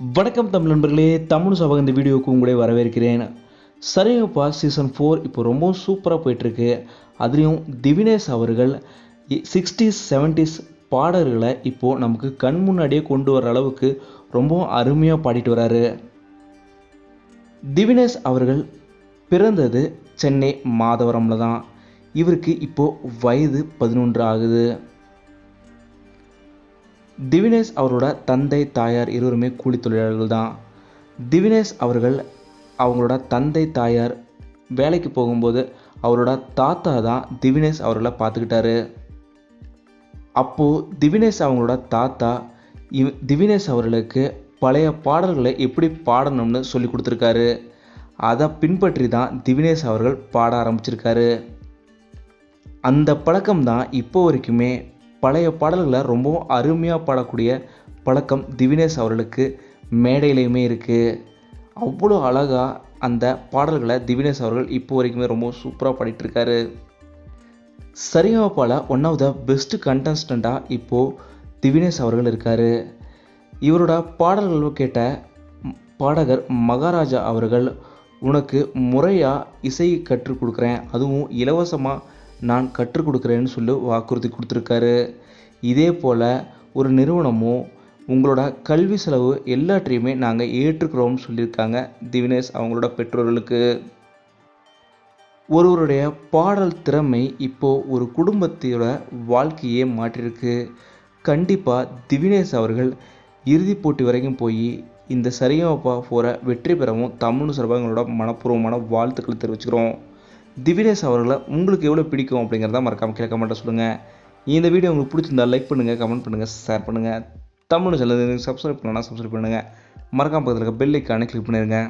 வணக்கம் தமிழ் நண்பர்களே தமிழ் சபக இந்த வீடியோவுக்கு உங்களே வரவேற்கிறேன். சரிங்கப்பா சீசன் ஃபோர் இப்போ ரொம்ப சூப்பராக போயிட்டுருக்கு. அதுலேயும் திவினேஷ் அவர்கள் சிக்ஸ்டீஸ் செவன்ட்டீஸ் பாடல்களை இப்போது நமக்கு கண் முன்னாடியே கொண்டு வர அளவுக்கு ரொம்ப அருமையாக பாடிட்டு வராரு. திவினேஷ் அவர்கள் பிறந்தது சென்னை மாதவரமில் தான். இவருக்கு இப்போது வயது பதினொன்று ஆகுது. திவினேஷ் அவரோட தந்தை தாயார் இருவருமே கூலி தொழிலாளர்கள் தான் திவினேஷ் அவர்கள் அவங்களோட தந்தை தாயார் வேலைக்கு போகும்போது அவரோட தாத்தா தான் திவினேஷ் அவர்களை பார்த்துக்கிட்டாரு. அப்போது திவினேஷ் அவங்களோட தாத்தா இவ் திவினேஷ் அவர்களுக்கு பழைய பாடல்களை எப்படி பாடணும்னு சொல்லி கொடுத்துருக்காரு. அதை பின்பற்றி தான் திவினேஷ் அவர்கள் பாட ஆரம்பிச்சிருக்காரு. அந்த பழக்கம் தான் இப்போ வரைக்குமே பழைய பாடல்களை ரொம்பவும் அருமையாக பாடக்கூடிய பழக்கம் திவினேஷ் அவர்களுக்கு மேடையிலையுமே இருக்குது அவ்வளோ அழகாக அந்த பாடல்களை திவினேஷ் அவர்கள் இப்போ வரைக்குமே ரொம்ப சூப்பராக பாடிட்டுருக்காரு. சரிகமப்பால ஒன் ஆஃப் த பெஸ்ட் கண்டஸ்டண்ட்டாக இப்போது திவினேஷ் அவர்கள் இருக்கார். இவரோட பாடல்கள் கேட்ட பாடகர் மகாராஜா அவர்கள் உனக்கு முறையாக இசை கற்றுக் கொடுக்குறேன். அதுவும் இலவசமாக நான் கற்றுக் கொடுக்குறேன்னு சொல்லி வாக்குறுதி கொடுத்துருக்காரு. இதே போல் ஒரு நிறுவனமும் உங்களோட கல்வி செலவு எல்லாற்றையுமே நாங்கள் ஏற்றுக்கிறோம்னு சொல்லியிருக்காங்க திவினேஷ் அவங்களோட பெற்றோர்களுக்கு. ஒருவருடைய பாடல் திறமை இப்போது ஒரு குடும்பத்தோட வாழ்க்கையே மாற்றிருக்கு கண்டிப்பாக திவினேஷ் அவர்கள் இறுதிப் போட்டி வரைக்கும் போய் இந்த சரியாப்பா போகிற வெற்றி பெறவும் தமிழ் சார்பாக எங்களோட மனப்பூர்வமான வாழ்த்துக்கள் தெரிவிச்சுக்கிறோம். திவினேஷ் அவர்களை உங்களுக்கு எவ்வளோ பிடிக்கும் அப்படிங்கிறத மறக்காமல் கீழே கமெண்ட்டை சொல்லுங்கள் இந்த வீடியோ உங்களுக்கு பிடிச்சிருந்தா லைக் பண்ணுங்கள் கமெண்ட் பண்ணுங்கள் ஷேர் பண்ணுங்கள் தமிழ் சேனல் சப்ஸ்கிரைப் பண்ணலாம் சப்ஸ்கிரைப் பண்ணுங்கள் மறக்காமல் பக்கத்தில் இருக்க பெல் கிளிக் பண்ணிடுங்க